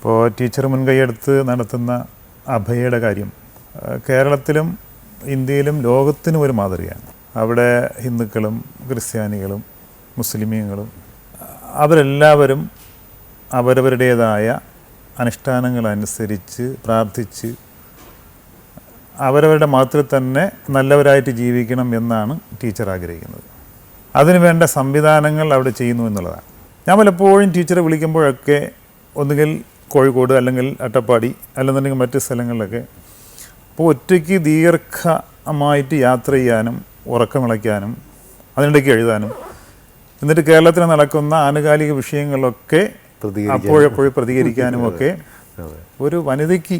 ഇപ്പോൾ ടീച്ചർ മുൻകൈയെടുത്ത് നടത്തുന്ന അഭയയുടെ കാര്യം കേരളത്തിലും ഇന്ത്യയിലും ലോകത്തിനും ഒരു മാതൃകയാണ്. അവിടെ ഹിന്ദുക്കളും ക്രിസ്ത്യാനികളും മുസ്ലിമീങ്ങളും അവരെല്ലാവരും അവരവരുടേതായ അനുഷ്ഠാനങ്ങൾ അനുസരിച്ച് പ്രാർത്ഥിച്ച് അവരവരുടെ മതത്തിൽ തന്നെ നല്ലവരായിട്ട് ജീവിക്കണം എന്നാണ് ടീച്ചർ ആഗ്രഹിക്കുന്നത്. അതിനുവേണ്ട സംവിധാനങ്ങൾ അവിടെ ചെയ്യുന്നു എന്നുള്ളതാണ്. ഞാൻ പലപ്പോഴും ടീച്ചറെ വിളിക്കുമ്പോഴൊക്കെ ഒന്നുകിൽ കോഴിക്കോട് അല്ലെങ്കിൽ അട്ടപ്പാടി അല്ലെന്നുണ്ടെങ്കിൽ മറ്റ് സ്ഥലങ്ങളിലൊക്കെ അപ്പോൾ ഒറ്റയ്ക്ക് ദീർഘമായിട്ട് യാത്ര ചെയ്യാനും ഉറക്കമിളയ്ക്കാനും അതിനിടയ്ക്ക് എഴുതാനും എന്നിട്ട് കേരളത്തിൽ നടക്കുന്ന ആനുകാലിക വിഷയങ്ങളൊക്കെ അപ്പോഴെപ്പോഴും പ്രതികരിക്കാനും ഒക്കെ ഒരു വനിതയ്ക്ക്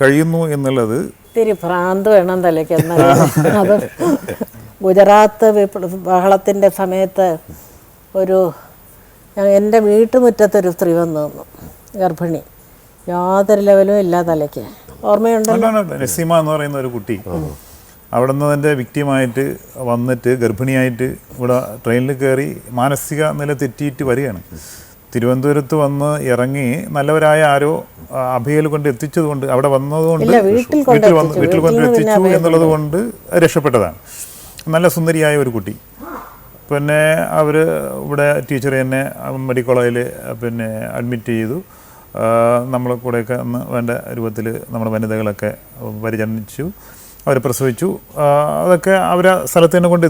കഴിയുന്നു. എന്നുള്ളത് ഇത്തിരി ഭ്രാന്ത് വേണം തലയ്ക്ക് അത് ഗുജറാത്ത് ബഹളത്തിന്റെ സമയത്ത് ഒരു എന്റെ വീട്ടുമുറ്റത്തൊരു സ്ത്രീ വന്നു ഗർഭിണി. യാതൊരു ലെവലും ഇല്ല തലയ്ക്ക്. ഓർമ്മയുണ്ടല്ലോ നസീമ എന്ന് പറയുന്ന ഒരു കുട്ടി. അവിടെ നിന്ന് അതിന്റെ വിക്ടിമായിട്ട് വന്നിട്ട് ഗർഭിണിയായിട്ട് ഇവിടെ ട്രെയിനിൽ കയറി മാനസിക നില തെറ്റിയിട്ട് വരികയാണ്. തിരുവനന്തപുരത്ത് വന്ന് ഇറങ്ങി നല്ലവരായ ആരോ അഭയയിൽ കൊണ്ട് എത്തിച്ചത് കൊണ്ട് അവിടെ വന്നതുകൊണ്ട് വീട്ടിൽ കൊണ്ട് വീട്ടിൽ വന്ന് വീട്ടിൽ കൊണ്ട് എത്തിച്ചു എന്നുള്ളത് കൊണ്ട് രക്ഷപ്പെട്ടതാണ്. നല്ല സുന്ദരിയായ ഒരു കുട്ടി. പിന്നെ അവർ ഇവിടെ ടീച്ചർ എന്നെ മെഡിക്കൽ കോളേജിൽ പിന്നെ അഡ്മിറ്റ് ചെയ്തു. ആ, നമ്മളെ കൂടെയൊക്കെ അന്ന് വേണ്ട രൂപത്തിൽ നമ്മുടെ വനിതകളൊക്കെ പരിചരിച്ചു അവർ പ്രസവിച്ചു. അതൊക്കെ അവരെ സ്ഥലത്ത് തന്നെ കൊണ്ട്